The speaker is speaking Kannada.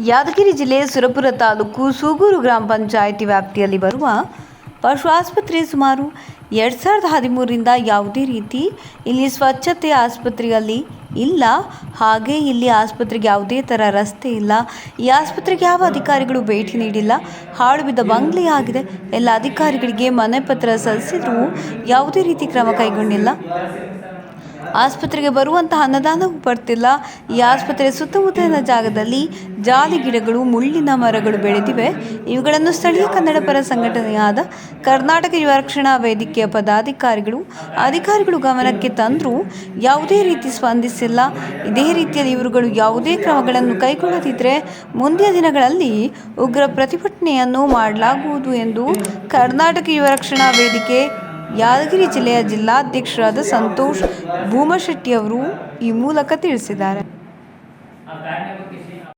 ಯಾದಗಿರಿ ಜಿಲ್ಲೆ ಸುರಪುರ ತಾಲೂಕು ಸೂಗೂರು ಗ್ರಾಮ ಪಂಚಾಯಿತಿ ವ್ಯಾಪ್ತಿಯಲ್ಲಿ ಬರುವ ಪಶು ಆಸ್ಪತ್ರೆ ಸುಮಾರು ಎರಡು ಸಾವಿರದ ಹದಿಮೂರರಿಂದ ಯಾವುದೇ ರೀತಿ ಇಲ್ಲಿ ಸ್ವಚ್ಛತೆ ಆಸ್ಪತ್ರೆಯಲ್ಲಿ ಇಲ್ಲ. ಹಾಗೆ ಇಲ್ಲಿ ಆಸ್ಪತ್ರೆಗೆ ಯಾವುದೇ ಥರ ರಸ್ತೆ ಇಲ್ಲ. ಈ ಆಸ್ಪತ್ರೆಗೆ ಯಾವ ಅಧಿಕಾರಿಗಳು ಭೇಟಿ ನೀಡಿಲ್ಲ. ಹಾಳು ಬಿದ್ದ ಬಂಗ್ಲೆ ಆಗಿದೆ. ಎಲ್ಲ ಅಧಿಕಾರಿಗಳಿಗೆ ಮನೆ ಪತ್ರ ಸಲ್ಲಿಸಿದರೂ ಯಾವುದೇ ರೀತಿ ಕ್ರಮ ಕೈಗೊಂಡಿಲ್ಲ. ಆಸ್ಪತ್ರೆಗೆ ಬರುವಂತಹ ಅನ್ನದಾನವೂ ಬರ್ತಿಲ್ಲ. ಈ ಆಸ್ಪತ್ರೆ ಸುತ್ತಮುತ್ತಲಿನ ಜಾಗದಲ್ಲಿ ಜಾಲಿ ಗಿಡಗಳು, ಮುಳ್ಳಿನ ಮರಗಳು ಬೆಳೆದಿವೆ. ಇವುಗಳನ್ನು ಸ್ಥಳೀಯ ಕನ್ನಡ ಪರ ಸಂಘಟನೆಯಾದ ಕರ್ನಾಟಕ ಯುವ ರಕ್ಷಣಾ ವೇದಿಕೆಯ ಪದಾಧಿಕಾರಿಗಳು, ಅಧಿಕಾರಿಗಳು ಗಮನಕ್ಕೆ ತಂದರೂ ಯಾವುದೇ ರೀತಿ ಸ್ಪಂದಿಸಿಲ್ಲ. ಇದೇ ರೀತಿಯಲ್ಲಿ ಇವರುಗಳು ಯಾವುದೇ ಕ್ರಮಗಳನ್ನು ಕೈಗೊಳ್ಳದಿದ್ದರೆ ಮುಂದಿನ ದಿನಗಳಲ್ಲಿ ಉಗ್ರ ಪ್ರತಿಭಟನೆಯನ್ನು ಮಾಡಲಾಗುವುದು ಎಂದು ಕರ್ನಾಟಕ ಯುವ ರಕ್ಷಣಾ ವೇದಿಕೆ ಯಾದಗಿರಿ ಜಿಲ್ಲೆಯ ಜಿಲ್ಲಾಧ್ಯಕ್ಷರಾದ ಸಂತೋಷ್ ಭೂಮಶೆಟ್ಟಿಯವರು ಈ ಮೂಲಕ ತಿಳಿಸಿದ್ದಾರೆ.